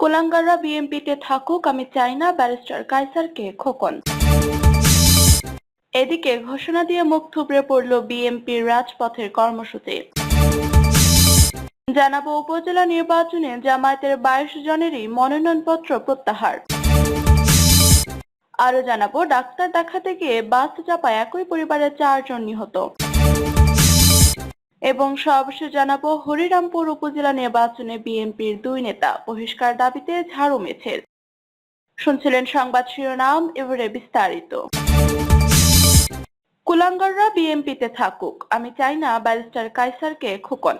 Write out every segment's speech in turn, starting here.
কুলাঙ্গাররা বিএনপিতে থাকুক, আমি চাই না ব্যারিস্টার কাইসারকে খোকন। এদিকে ঘোষণা দিয়ে মুখ থুবড়ে পড়ল বিএনপির রাজপথের কর্মসূচি। জানাব উপজেলা নির্বাচনে জামায়াতের বাইশ জনেরই মনোনয়নপত্র প্রত্যাহার। আরও জানাব, ডাক্তার দেখাতে গিয়ে বাস চাপায় একই পরিবারের চারজন নিহত। এবং সর্বশেষ জানাব, হরিরামপুর উপজেলা নির্বাচনে বিএনপির দুই নেতা বহিষ্কার দাবিতে ঝাড়ু মিছিল শুনছিলেন সংবাদ শিরোনাম, এবারে বিস্তারিত। কুলাঙ্গররা বিএনপিতে থাকুক, আমি চাই না ব্যারিস্টার কাইসারকে খোকন।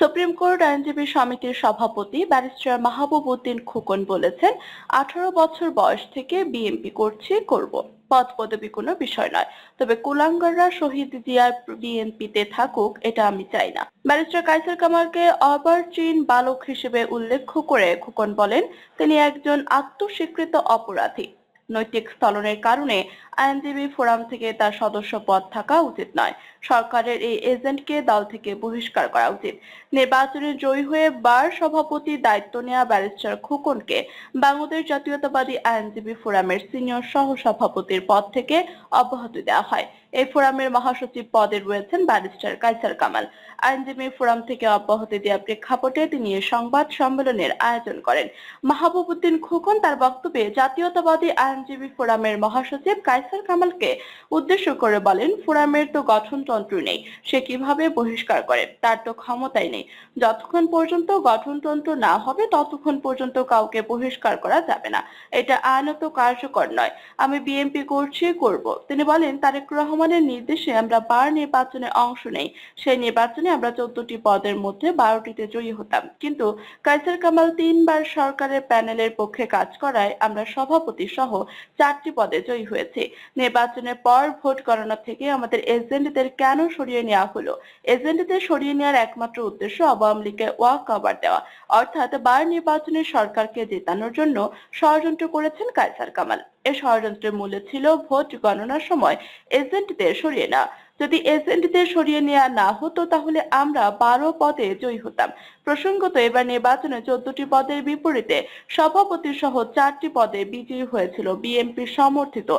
সুপ্রিম কোর্ট আইনজীবী সমিতির সভাপতি ব্যারিস্টার মাহবুব উদ্দিন খোকন বলেছেন, আঠারো বছর বয়স থেকে বিএনপি করছি, করব। পদ পদবি কোনো বিষয় নয়। তবে কুলাঙ্গাররা শহীদ জিয়ার বিএনপিতে থাকুক, এটা আমি চাই না। ব্যারিস্টার কাইসার কামালকে অবার্চিন বালক হিসেবে উল্লেখ করে খোকন বলেন, তিনি একজন আত্মস্বীকৃত অপরাধী। নৈতিক স্থলনের কারণে আইনজীবী ফোরাম থেকে তার সদস্য পদ থাকা উচিত নয়। সরকারের এই এজেন্টকে দল থেকে বহিষ্কার করা উচিত। নির্বাচনে জয়ী হয়ে বার সভাপতি দায়িত্ব নেওয়া ব্যারিস্টার খোকনকে বাংলাদেশ জাতীয়তাবাদী আইনজীবী ফোরামের সিনিয়র সহ সভাপতির পদ থেকে অব্যাহতি দেওয়া হয়। এই ফোরামের মহাসচিব পদে রয়েছেন ব্যারিস্টার কাইসার কামাল। আইনজীবী ফোরাম থেকে অব্যাহতি দেওয়া প্রেক্ষাপটে তিনি সংবাদ সম্মেলনের আয়োজন করেন। মাহবুবুদ্দিন খোকন তার বক্তব্যে জাতীয়তাবাদী আইনজীবী ফোরামের মহাসচিব কাইসার কামালকে উদ্দেশ্য করে বলেন, ফোরামের তো গঠনতন্ত্র নেই, সে কীভাবে বহিষ্কার করে? তার তো ক্ষমতাই নেই। যতক্ষণ পর্যন্ত গঠনতন্ত্র না হবে, ততক্ষণ পর্যন্ত কাউকে বহিষ্কার করা যাবে না। এটা আইনত কার্যকর নয়। আমি বিএনপি করছি, করব। তিনি বলেন, তারেক রহমানের নির্দেশে আমরা বার নির্বাচনে অংশ নেই। সেই নির্বাচনে আমরা চোদ্দটি পদের মধ্যে বারোটিতে জয়ী হতাম। কিন্তু কাইসার কামাল তিনবার সরকারের প্যানেলের পক্ষে কাজ করায় আমরা সভাপতি সহ চারটি পদে জয়ী হয়েছি। নির্বাচনের পর ভোট গণনা থেকে আমাদের এজেন্টদের কেন সরিয়ে নেওয়া হলো? এজেন্টদের সরিয়ে নেওয়ার একমাত্র উদ্দেশ্য আওয়ামী লীগের ওয়াক কভার দেওয়া। অর্থাৎ বার নির্বাচনে সরকারকে জেতানোর জন্য ষড়যন্ত্র করেছেন কাইসার কামাল। এ ষড়যন্ত্রের মূলে ছিল ভোট গণনার সময়। এজেন্টদের সরিয়ে নেওয়া। যদি এজেন্টদের সরিয়ে নেওয়া না হতো, তাহলে আমরা বারো পদে জয়ী হতাম। প্রসঙ্গত এবার নির্বাচনে চোদ্দটি পদের বিপরীতে সভাপতি সহ চারটি পদে বিজয়ী হয়েছিল বিএনপি সমর্থিত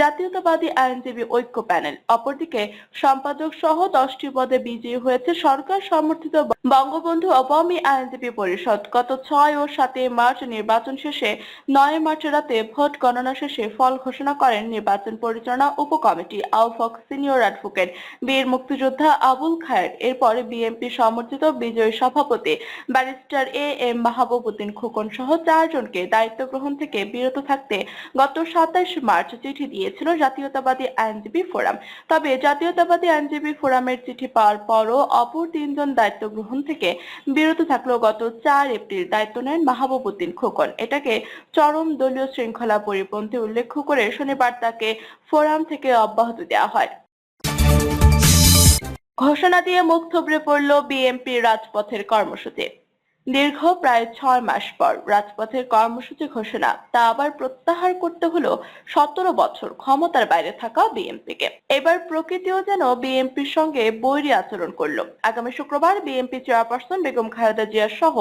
জাতীয়তাবাদী আইনজীবী ঐক্য প্যানেল। অপরদিকে সম্পাদক সহ দশটি পদে বিজয়ী হয়েছে সরকার সমর্থিত বঙ্গবন্ধু আওয়ামী আইনজীবী পরিষদ। গত ছয় ও সাতই মার্চ নির্বাচন শেষে নয় মার্চ রাতে ভোট গণনা শেষে ফল ঘোষণা করেন নির্বাচন পরিচালনা উপকমিটি আউফক সিনিয়র অ্যাডভোকেট বীর মুক্তিযোদ্ধা আবুল খায়ের। এরপরে বিএনপি সমর্থিত বিজয়ী সভাপতি barrister A M Mahbubuddin Khokon সহ চারজনকে দায়িত্ব গ্রহণ থেকে বিরত থাকতে গত মার্চ চিঠি দিয়েছিল জাতীয়তাবাদী আইনজীবী ফোরাম। তবে জাতীয়তাবাদী আইনজীবী ফোরামের চিঠি পাওয়ার পরও অপর তিনজন দায়িত্ব গ্রহণ থেকে বিরত থাকলেও গত চার এপ্রিল দায়িত্ব নেন মাহবুবুদ্দিন খোকন। এটাকে চরম দলীয় শৃঙ্খলা পরিপন্থী উল্লেখ করে শনিবার তাকে ফোরাম থেকে অব্যাহতি দেওয়া হয়। ঘোষণা দিয়ে মুখ থুবড়ে পড়ল বিএনপির রাজপথের কর্মসূচি। দীর্ঘ প্রায় ছয় মাস পর রাজপথের কর্মসূচি ঘোষণা, তা আবার প্রত্যাহার করতে হলো সতেরো বছর ক্ষমতার বাইরে থাকা বিএনপিকে। এবার প্রকৃতিও যেন বিএনপির সঙ্গে বৈরী আচরণ করল। আগামী শুক্রবার বিএনপি চেয়ারপারসন বেগম খালেদা জিয়া সহ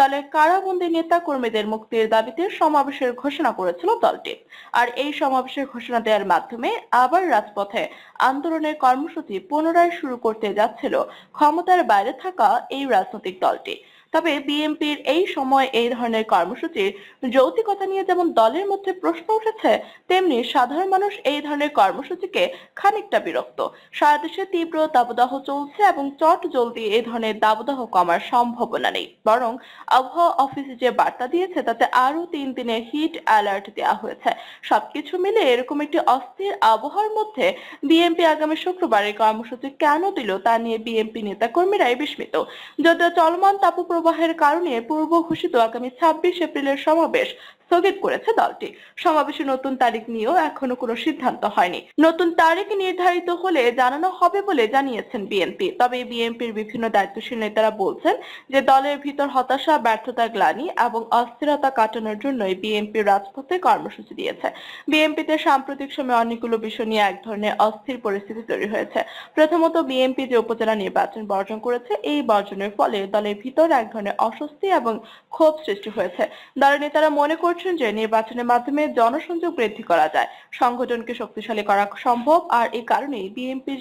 দলের কারাবন্দী নেতা কর্মীদের মুক্তির দাবিতে সমাবেশের ঘোষণা করেছিল দলটি। আর এই সমাবেশের ঘোষণা দেওয়ার মাধ্যমে আবার রাজপথে আন্দোলনের কর্মসূচি পুনরায় শুরু করতে যাচ্ছিল ক্ষমতার বাইরে থাকা এই রাজনৈতিক দলটি। তবে বিএনপির এই সময় এই ধরনের কর্মসূচির যৌক্তিকতা নিয়ে যেমন দলের মধ্যে প্রশ্ন উঠেছে, তেমনি সাধারণ মানুষ এই ধরনের কর্মসূচিকে খানিকটা বিরক্ত। সারা দেশে তীব্র দাবদাহ চলছে এবং চট জলদি এই ধরনের দাবদাহ কমার সম্ভাবনা নেই। বরং আবহাওয়া অফিস যে বার্তা দিয়েছে, তাতে আরও তিন দিনের হিট অ্যালার্ট দেওয়া হয়েছে। সবকিছু মিলে এরকম একটি অস্থির আবহাওয়ার মধ্যে বিএনপি আগামী শুক্রবারের কর্মসূচি কেন দিল তা নিয়ে বিএনপি নেতাকর্মীরাই বিস্মিত। যদিও চলমান তাপপ্রবাহের কারণে পূর্ব ঘোষিত আগামী ছাব্বিশ এপ্রিলের সমাবেশ স্থগিত করেছে দলটি। সমাবেশে নতুন তারিখ নিয়েও এখনও কোনো সিদ্ধান্ত হয়নি। নতুন তারিখ নির্ধারিত হলে জানানো হবে বলে জানিয়েছেন বিএনপি। তবে বিএনপির বিভিন্ন দায়িত্বশীল নেতারা বলছেন যে দলের ভিতর হতাশা ব্যর্থতা গ্লানি এবং অস্থিরতা কাটানোর জন্যই বিএনপি রাজপথে কর্মসূচি দিয়েছে। বিএনপিতে সাম্প্রতিক সময়ে অনেকগুলো বিষয় নিয়ে এক ধরনের অস্থির পরিস্থিতি তৈরি হয়েছে। প্রথমত, বিএনপি যে উপজেলা নির্বাচন বর্জন করেছে, এই বর্জনের ফলে দলের ভিতর এক ধরনের অস্বস্তি এবং ক্ষোভ সৃষ্টি হয়েছে। দলের নেতারা মনে করছেন যে নির্বাচনের মাধ্যমে জনসংযোগ বৃদ্ধি করা যায়। সংগঠনকে শক্তিশালী করা সম্ভব, আর এই কারণেই বিএনপি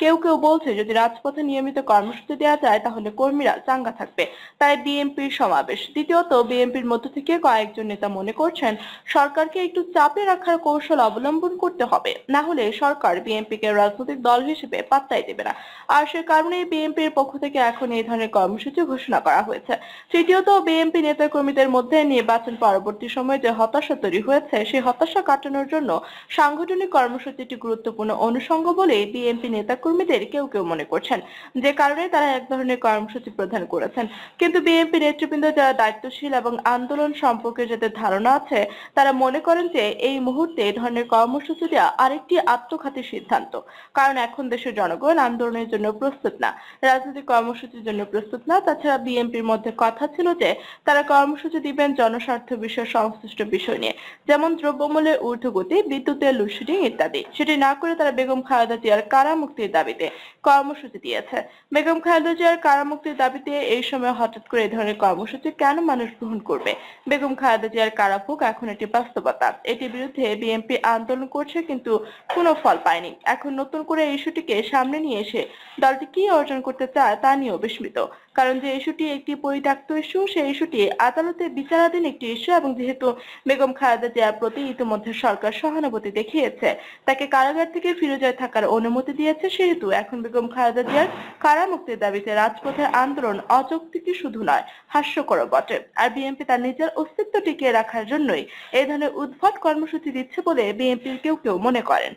কেউ কেউ বলছে, যদি রাজপথে নিয়মিত কর্মসূচি দেওয়া যায়, তাহলে কর্মীরা চাঙ্গা থাকবে। তাই বিএনপির সমাবেশ। দ্বিতীয়ত, বিএনপির মধ্য থেকে কয়েকজন নেতা মনে করছেন, সরকারকে একটু চাপে রাখার কৌশল অবলম্বন করতে হবে। না হলে সরকার বিএনপিকে রাজনৈতিক দল হিসেবে পাত্তাই দেবে না। আর সে কারণেই বিএনপির পক্ষ থেকে এখন এই ধরনের কর্মসূচি ঘোষণা করা হয়েছে। তৃতীয়ত, বিএনপি নেতা কর্মীদের মধ্যে নির্বাচন পরবর্তী সময়ে যে হতাশা তৈরি হয়েছে, সেই হতাশা কাটানোর জন্য সাংগঠনিক কর্মসূচি একটি গুরুত্বপূর্ণ অনুষঙ্গ বলে বিএনপি নেতাকর্মীদের কেউ কেউ মনে করছেন। যে কারণে তারা এক ধরনের কর্মসূচি প্রদান করেছেন। কিন্তু বিএনপি নেতৃবৃন্দ যারা দায়িত্বশীল এবং আন্দোলন সম্পর্কে যাদের ধারণা আছে, তারা মনে করেন যে এই মুহূর্তে এই ধরনের কর্মসূচি দেওয়া আরেকটি আত্মঘাতী সিদ্ধান্ত। কারণ এখন দেশের জনগণ আন্দোলনের জন্য প্রস্তুত না। রাজনৈতিক কর্মসূচির জন্য প্রস্তুত না। তাছাড়া বিএনপির মধ্যে কথা ছিল যে, তারা কর্মসূচি দিবেন জনস্বার্থ বিষয় সংশ্লিষ্ট বিষয় নিয়ে, যেমন দ্রব্যমূল্যের ঊর্ধ্বগতি, বিদ্যুতের লোডশেডিং ইত্যাদি। সেটি না করে তারা বেগম খালেদা জিয়ার কারা মুক্তির দাবিতে কর্মসূচি দিয়েছে। বেগম খালেদা জিয়ার কারা মুক্তির দাবিতে এই সময় হঠাৎ করে এই ধরনের কর্মসূচি কেন মানুষ গ্রহণ করবে? বেগম খালেদা জিয়ার কারাভোগ এখন একটি বাস্তবতা। এটির বিরুদ্ধে বিএনপি আন্দোলন করছে কিন্তু কোনো ফল পায়নি। এখন নতুন করে ইস্যুটিকে সামনে নিয়ে এসে দলটি কি অর্জন করতে চায় তা নিয়েও বিস্মিত। কারণ যে ইস্যুটি একটি পরিত্যক্ত ইস্যু, সেই ইস্যুটি আদালতে বিচারাধীন একটি ইস্যু এবং যেহেতু বেগম খালেদা জিয়ার প্রতি ইতিমধ্যে সরকার সহানুভূতি দেখিয়েছে, তাকে কারাগার থেকে ফিরে যায় থাকার অনুমতি দিয়েছে, সেহেতু এখন বেগম খালেদা জিয়ার কারা মুক্তির দাবিতে রাজপথের আন্দোলন অযৌক্তিকই শুধু নয় হাস্যকর বটে। আর বিএনপি তার নিজের অস্তিত্ব টিকিয়ে রাখার জন্যই এই ধরনের উদ্ভট কর্মসূচি দিচ্ছে বলে বিএনপির কেউ কেউ মনে করেন।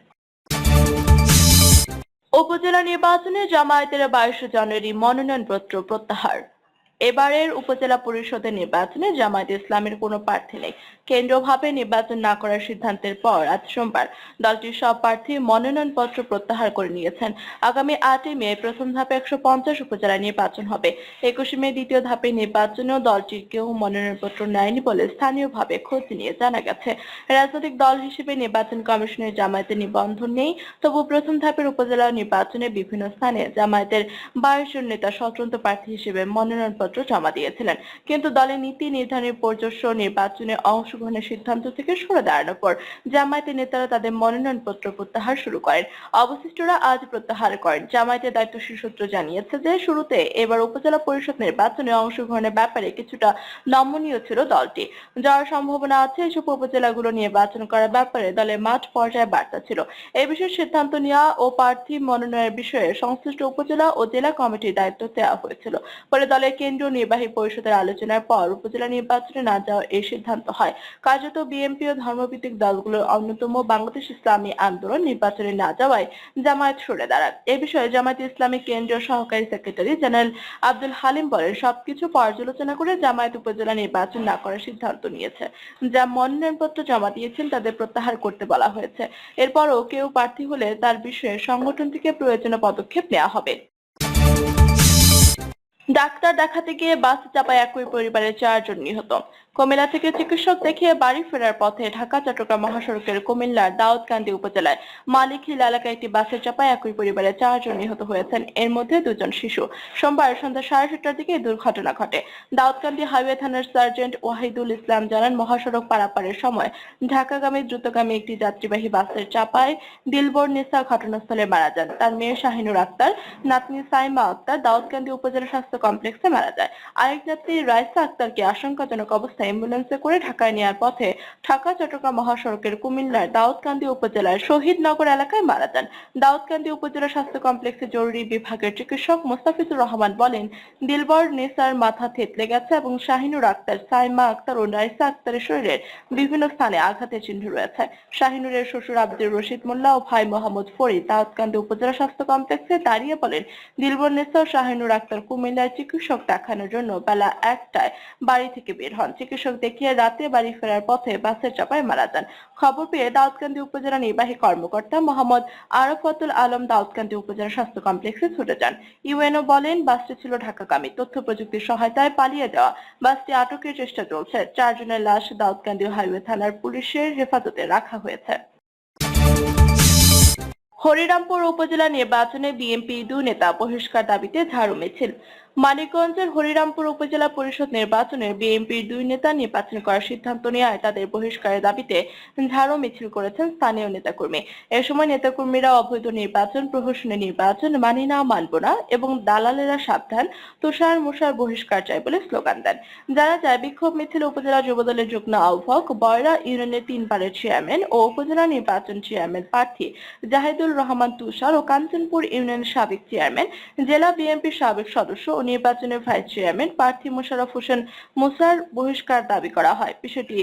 উপজেলা নির্বাচনে জামায়াতের বাইশে জানুয়ারি মনোনয়নপত্র প্রত্যাহার। এবারের উপজেলা পরিষদের নির্বাচনে জামায়াত ইসলামের কোনো প্রার্থী নেই। কেন্দ্রভাবে নির্বাচন না করার সিদ্ধান্তের পর আজ সোমবার দলটির সব প্রার্থী মনোনয়নপত্র প্রত্যাহার করে নিয়েছেন। আগামী আটই মে প্রথম ধাপে একশো পঞ্চাশ উপজেলায় নির্বাচন হবে। একুশে মে দ্বিতীয় ধাপে নির্বাচনেও দলটির কেউ মনোনয়নপত্র নেয়নি বলে স্থানীয়ভাবে খোঁজ নিয়ে জানা গেছে। রাজনৈতিক দল হিসেবে নির্বাচন কমিশনের জামায়াতের নিবন্ধন নেই, তবু প্রথম ধাপের উপজেলা নির্বাচনে বিভিন্ন স্থানে জামায়াতের বাইশ জন নেতা স্বতন্ত্র প্রার্থী হিসেবে মনোনয়নপত্র জমা দিয়েছিলেন। কিন্তু দলের নীতি নির্ধারণের পর্যস্য নির্বাচনে অংশগ্রহণের সিদ্ধান্ত থেকে সরে দাঁড়ানোর পর জামায়াতের নেতারা তাদের মনোনয়নপত্র প্রত্যাহার শুরু করেন। অবশিষ্টরা আজ প্রত্যাহার করেন। জামায়াতের দায়িত্বশীল সূত্র জানিয়েছে যে, শুরুতে এবার উপজেলা পরিষদ নির্বাচনে অংশগ্রহণের ব্যাপারে কিছুটা নমনীয় ছিল দলটি। যাওয়ার সম্ভাবনা আছে, এসব উপজেলাগুলো নির্বাচন করার ব্যাপারে দলের মাঠ পর্যায়ে বার্তা ছিল। এই বিষয়ে সিদ্ধান্ত নেওয়া ও প্রার্থী মনোনয়নের বিষয়ে সংশ্লিষ্ট উপজেলা ও জেলা কমিটির দায়িত্ব দেওয়া হয়েছিল। পরে দলের কেন্দ্রীয় নির্বাহী পরিষদের আলোচনার পর উপজেলা নির্বাচনে না যাওয়ার এই সিদ্ধান্ত হয়। কার্যত বিএনপি ও ধর্মভিত্তিক দলগুলোর অন্যতম বাংলাদেশ ইসলামী আন্দোলন নির্বাচনে না যাওয়ায় জামায়াত সরে দাঁড়ায়। এ বিষয়ে জামায়াত ইসলামী কেন্দ্রীয় সহকারী সেক্রেটারি জেনারেল আব্দুল হালিম বলেন, সবকিছু পর্যালোচনা করে জামায়াত উপজেলা নির্বাচন না করার সিদ্ধান্ত নিয়েছে, যা মনোনয়নপত্র জমা দিয়েছেন তাদের প্রত্যাহার করতে বলা হয়েছে। এরপরও কেউ প্রার্থী হলে তার বিষয়ে সংগঠন থেকে প্রয়োজনীয় পদক্ষেপ নেওয়া হবে। ডাক্তার দেখাতে গিয়ে বাস চাপায় একই পরিবারের চারজন নিহত। কুমিল্লা থেকে চিকিৎসক দেখিয়ে বাড়ি ফেরার পথে ঢাকা, চট্টগ্রাম মহাসড়কের কুমিল্লার দাউদকান্দি উপজেলায় মালিকহিল এলাকায় একটি বাসের চাপায় একই পরিবারের চারজন নিহত হয়েছেন। এর মধ্যে দুজন শিশু। সোমবার সন্ধ্যা সাড়ে সাতটার দিকে এই দুর্ঘটনা ঘটে। দাউদকান্দি হাইওয়ে থানার সার্জেন্ট ওয়াহিদুল ইসলাম জানান, মহাসড়ক পারাপারের সময় ঢাকাগামী দ্রুতগামী একটি যাত্রীবাহী বাসের চাপায় দিলবর নিসা ঘটনাস্থলে মারা যান। তার মেয়ে শাহিনুর আক্তার, নাতনি সাইমা আক্তার দাউদকান্দি উপজেলা স্বাস্থ্য কমপ্লেক্সে মারা যায়। আরেক যাত্রী রাইসা আক্তারকে আশঙ্কাজনক অবস্থায় অ্যাম্বুলেন্সে করে ঢাকায় নেওয়ার পথে ঢাকা, চট্টগ্রাম মহাসড়কের কুমিল্লার দাউদকান্দি উপজেলার শহীদনগর এলাকায় মারা যান। দাউদকান্দি উপজেলা স্বাস্থ্য কমপ্লেক্সে জরুরি বিভাগের চিকিৎসক মোস্তাফিজুর রহমান বলেন, দিলবর নেসার মাথা থেতলে গেছে এবং শাহিনুর আক্তার সাইমা আক্তার ও রাইসা আক্তারের শরীরের বিভিন্ন স্থানে আঘাতের চিহ্ন রয়েছে। শাহিনুরের শ্বশুর আব্দুর রশিদ মোল্লা ও ভাই মোহাম্মদ ফরিদ দাউদকান্দি উপজেলা স্বাস্থ্য কমপ্লেক্সে দাঁড়িয়ে বলেন, দিলবর নেসা ও শাহিনুর আক্তার কুমিল্লার চিকিৎসক দেখানোর জন্য বেলা একটায় বাড়ি থেকে বের হন। চিকিৎসক দেখিয়ে রাতে বাড়ি ফেরার পথে বাসের চাপায় মারা যান। খবর পেয়ে দাউদকান্দি উপজেলা নির্বাহী কর্মকর্তা মোহাম্মদ আরফাতুল আলম দাউদকান্দি উপজেলা স্বাস্থ্য কমপ্লেক্সে ছুটে যান। ইউএনও বলেন, বাসটি ছিল ঢাকাগামী তথ্য প্রযুক্তির সহায়তায় পালিয়ে যাওয়া বাসটি আটকের চেষ্টা চলছে। চারজনের লাশ দাউদকান্দি হাইওয়ে থানার পুলিশের হেফাজতে রাখা হয়েছে। হরিরামপুর উপজেলা নির্বাচনে বিএনপি দুই নেতা বহিষ্কার দাবিতে ঝাড়ু মিছিল। মানিকগঞ্জের হরিরামপুর উপজেলা পরিষদ নির্বাচনে বিএনপির দুই নেতা নির্বাচন করার সিদ্ধান্ত নেওয়ায় তাদের বহিষ্কারের দাবিতে ঝাড়ু মিছিল করেছেন স্থানীয় নেতাকর্মী। এ সময় নেতাকর্মীরা অবৈধ নির্বাচন প্রহসনের নির্বাচন মানি না, মানব না এবং দালালেরা সাবধান, তুষার মুষার বহিষ্কার চাই বলে স্লোগান দেন। যারা যায় বিক্ষোভ মিছিল, উপজেলা যুবদলের যুগ্ম আহ্বায়ক বয়রা ইউনিয়নের তিনবারের চেয়ারম্যান ও উপজেলা নির্বাচন চেয়ারম্যান প্রার্থী জাহিদুল রহমান তুষার ও কাঞ্চনপুর ইউনিয়নের সাবেক চেয়ারম্যান, জেলা বিএনপির সাবেক সদস্য নির্বাচনের ভাইস চেয়ারম্যান প্রার্থী মোশাররফ হোসেন মুসার বহিষ্কার দাবি করা হয়। বিষয়টি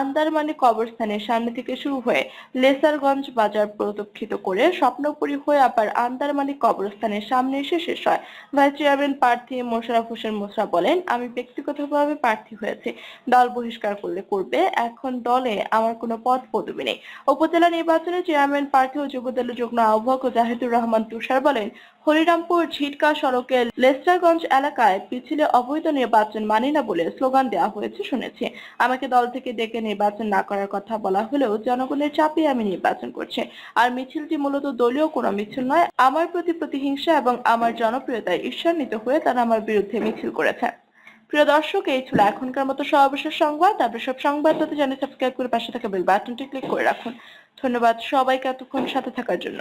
আন্দারমানি কবরস্থানের সামনে থেকে শুরু হয়ে লেসারগঞ্জ বাজার প্রদক্ষিত করে স্বপ্নপুরী হয়ে আবার আন্দারমানি কবরস্থানের সামনে এসে শেষ হয়। ভাইস চেয়ারম্যান প্রার্থী মোশাররফ হোসেন মুসরা বলেন, আমি ব্যক্তিগতভাবে প্রার্থী হয়েছে। দল বহিষ্কার করলে করবে। এখন দলে আমার কোনো পদ পদবি নেই। উপজেলা নির্বাচনে চেয়ারম্যান প্রার্থী ও যুবদলের যুগ্ম আহ্বায়ক জাহিদুর রহমান তুষার বলেন, হরিরামপুর ঝিটকা সড়কের লেস্টারগঞ্জ এলাকায় পিছিলে অবৈধ নির্বাচন মানি না বলে স্লোগান দেওয়া হয়েছে শুনেছি। আমাকে দল থেকে ডেকে নির্বাচন না করার কথা বলা হলেও জনগণের চাপে আমি নির্বাচন করছি। আর মিছিলটি মূলত দলীয় কোনো মিছিল নয়, আমার প্রতি প্রতিহিংসা এবং আমার জনপ্রিয়তায় ঈর্ষান্বিত হয়ে তারা আমার বিরুদ্ধে মিছিল করেছে। প্রিয় দর্শক, এই ছিল এখনকার মতো সর্বশেষ সংবাদ। তারপর সব সংবাদ তাতে জানিয়ে সাবস্ক্রাইব করে পাশে থাকা বেল বাটনটি ক্লিক করে রাখুন। ধন্যবাদ সবাইকে এতক্ষণ সাথে থাকার জন্য।